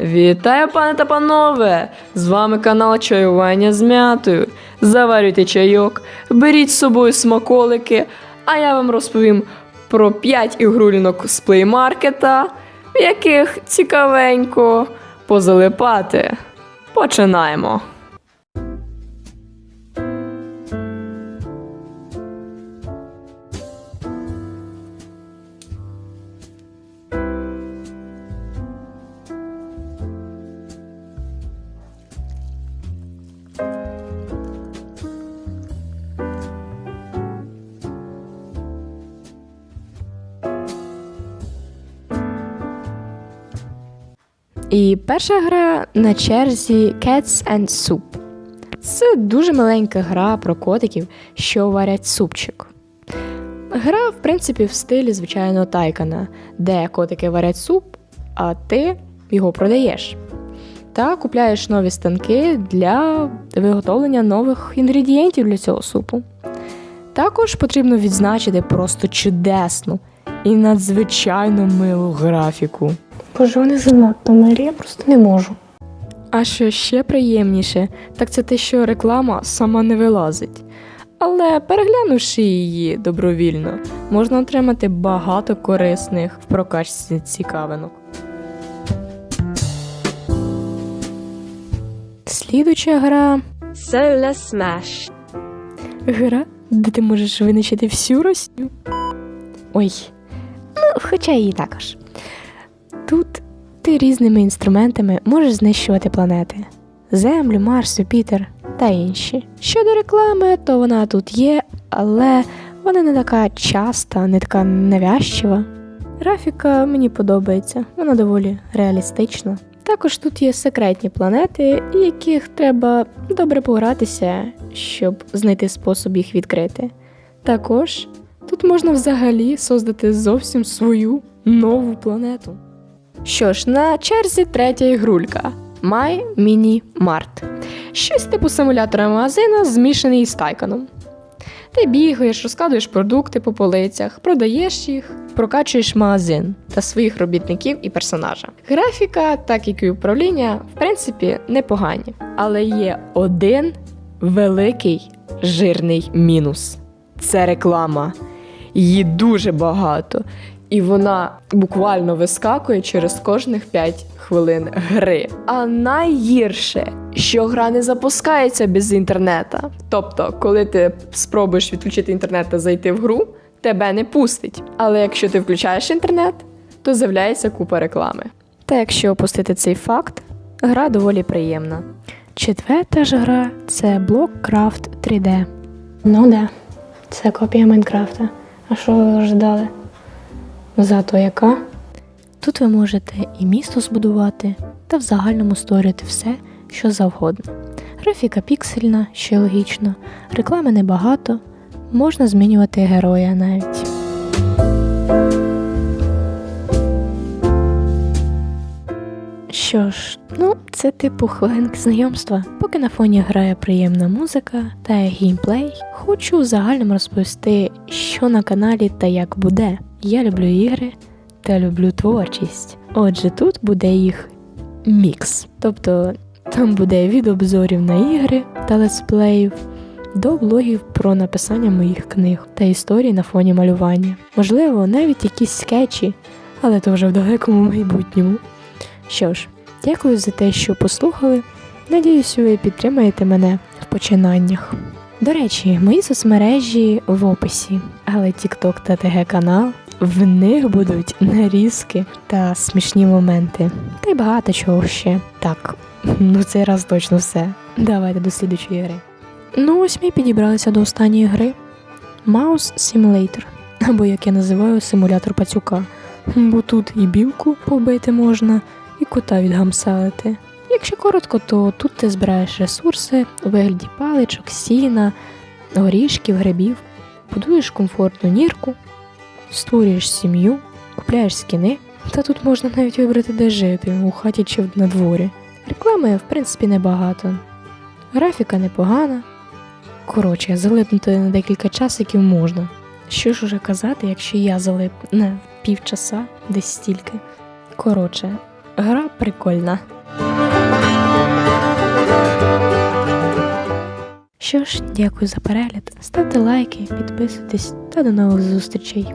Вітаю, пане та панове! З вами канал Чаювання з м'ятою. Заварюйте чайок, беріть з собою смаколики, а я вам розповім про 5 ігрулінок з плеймаркета, в яких цікавенько позалипати. Починаємо. І перша гра на черзі Cats and Soup. Це дуже маленька гра про котиків, що варять супчик. Гра, в принципі, в стилі звичайного тайкана, де котики варять суп, а ти його продаєш. Та купляєш нові станки для виготовлення нових інгредієнтів для цього супу. Також потрібно відзначити просто чудесну і надзвичайно милу графіку. Боже, вони занадто милі, я просто не можу. А що ще приємніше, так це те, що реклама сама не вилазить. Але переглянувши її добровільно, можна отримати багато корисних в прокачці цікавинок. Слідуча гра Solar Smash. гра, де ти можеш винищити всю Росію. Ой, хоча її також. Тут ти різними інструментами можеш знищувати планети: Землю, Марс, Юпітер та інші. Щодо реклами, то вона тут є, але вона не така часта, не така навязчива. Графіка мені подобається, вона доволі реалістична. Також тут є секретні планети, яких треба добре погратися, щоб знайти спосіб їх відкрити. Також тут можна взагалі создати зовсім свою нову планету. Що ж, на черзі третя ігрулька My Mini Mart. Щось типу симулятора магазина, змішаний з тайканом. Ти бігаєш, розкладуєш продукти по полицях, продаєш їх, прокачуєш магазин та своїх робітників і персонажа. Графіка, так як і управління, в принципі, непогані. Але є один великий жирний мінус це реклама. Її дуже багато. І вона буквально вискакує через кожних 5 хвилин гри. А найгірше, що гра не запускається без інтернета. Тобто, коли ти спробуєш відключити інтернет та зайти в гру, тебе не пустить. Але якщо ти включаєш інтернет, то з'являється купа реклами. Та якщо опустити цей факт, гра доволі приємна. Четверта ж гра це Blockcraft 3D. Ну да, це копія Майнкрафта. А що ви ожидали? Зато яка? Тут ви можете і місто збудувати, та в загальному створити все, що завгодно. Графіка піксельна, ще логічно, реклами небагато, можна змінювати героя навіть. Що ж, ну, це типу хвилинки знайомства. Поки на фоні грає приємна музика та геймплей, хочу в загальному розповісти, що на каналі та як буде. Я люблю ігри та люблю творчість. Отже, тут буде їх мікс. Тобто там буде від обзорів на ігри та летсплеїв до блогів про написання моїх книг та історій на фоні малювання. Можливо, навіть якісь скетчі, але то вже в далекому майбутньому. Що ж, дякую за те, що послухали. Надіюсь, ви підтримаєте мене в починаннях. До речі, мої соцмережі в описі, але TikTok та ТГ канал в них будуть нарізки та смішні моменти. Та й багато чого ще. Так, ну цей раз точно все. Давайте до слідучої гри. Ну, ось ми підібралися до останньої гри. Mouse Simulator, або як я називаю симулятор пацюка. Бо тут і білку побити можна, і кота відгамсалити. Якщо коротко, то тут ти збираєш ресурси у вигляді паличок, сіна, горішків, грибів, будуєш комфортну нірку, створюєш сім'ю, купляєш скіни, та тут можна навіть вибрати, де жити, у хаті чи на дворі. Реклами, в принципі, небагато. Графіка непогана. Коротше, залипнути на декілька часиків можна. Що ж уже казати, якщо я залип на півчаса десь стільки. Коротше, гра прикольна. Що ж, дякую за перегляд. Ставте лайки, підписуйтесь та до нових зустрічей.